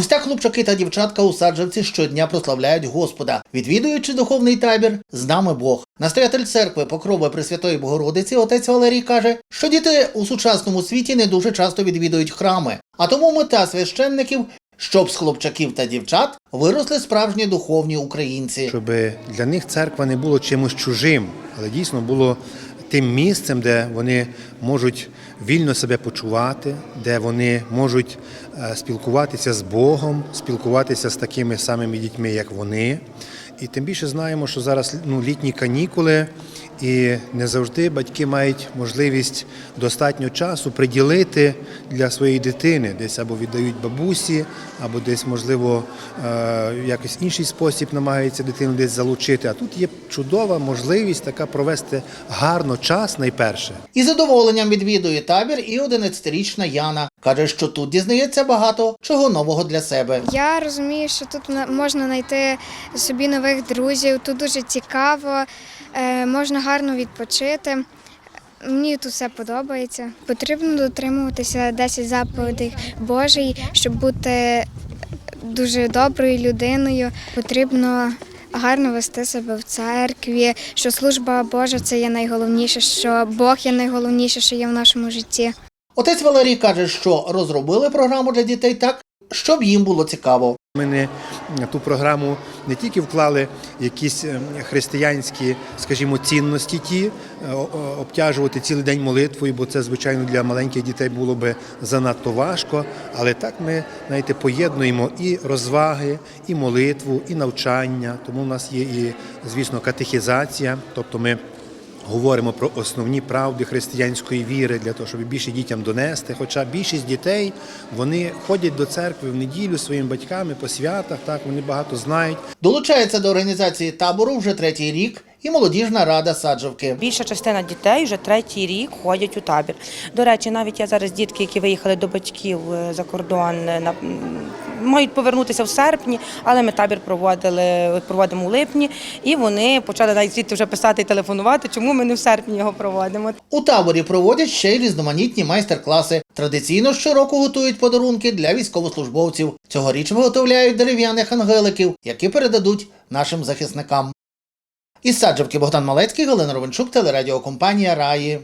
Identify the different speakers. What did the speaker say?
Speaker 1: Ось так хлопчаки та дівчатка у саджавці щодня прославляють Господа, відвідуючи духовний табір з нами Бог. Настоятель церкви Покрови Пресвятої Богородиці отець Валерій каже, що діти у сучасному світі не дуже часто відвідують храми, а тому мета священників, щоб з хлопчаків та дівчат виросли справжні духовні українці.
Speaker 2: щоб для них церква не було чимось чужим, але дійсно було тим місцем, де вони можуть вільно себе почувати, де вони можуть е, спілкуватися з Богом, спілкуватися з такими самими дітьми, як вони. І тим більше знаємо, що зараз ну, літні канікули, і не завжди батьки мають можливість достатньо часу приділити для своєї дитини, десь або віддають бабусі, або десь, можливо, е, якийсь інший спосіб намагаються дитину десь залучити. А тут є чудова можливість така провести гарно час найперше.
Speaker 1: І задоволенням відвідує табір і 11-річна Яна. Каже, що тут дізнається багато чого нового для себе.
Speaker 3: Я розумію, що тут можна знайти собі нових друзів. Тут дуже цікаво, е, можна гарно відпочити. Мені тут все подобається. Потрібно дотримуватися 10 заповідей Божий, щоб бути дуже доброю людиною. Потрібно гарно вести себе в церкві, що служба Божа це є найголовніше, що Бог є найголовніше, що є в нашому житті.
Speaker 1: Отець Валерій каже, що розробили програму для дітей так, щоб їм було цікаво.
Speaker 2: Ми не ту програму не тільки вклали якісь е, християнські, скажімо, цінності, ті е, обтяжувати цілий день молитвою, бо це звичайно для маленьких дітей було би занадто важко. Але так ми знаєте, поєднуємо і розваги, і молитву, і навчання. Тому в нас є і, звісно, катехізація, тобто ми. Говоримо про основні правди християнської віри для того, щоб більше дітям донести. Хоча більшість дітей вони ходять до церкви в неділю своїми батьками по святах. Так вони багато знають.
Speaker 1: Долучається до організації табору вже третій рік і молодіжна рада саджавки.
Speaker 4: Більша частина дітей вже третій рік ходять у табір. До речі, навіть є зараз дітки, які виїхали до батьків е, за кордон, е, на- мають повернутися в серпні, але ми табір проводили, проводимо у липні, і вони почали навіть звідти вже писати і телефонувати, чому ми не в серпні його проводимо.
Speaker 1: У таборі проводять ще й різноманітні майстер-класи. Традиційно щороку готують подарунки для військовослужбовців. Цьогоріч виготовляють дерев'яних ангеликів, які передадуть нашим захисникам. Із саджавки Богдан Малецький, Галина Ровенчук, телерадіокомпанія Раї.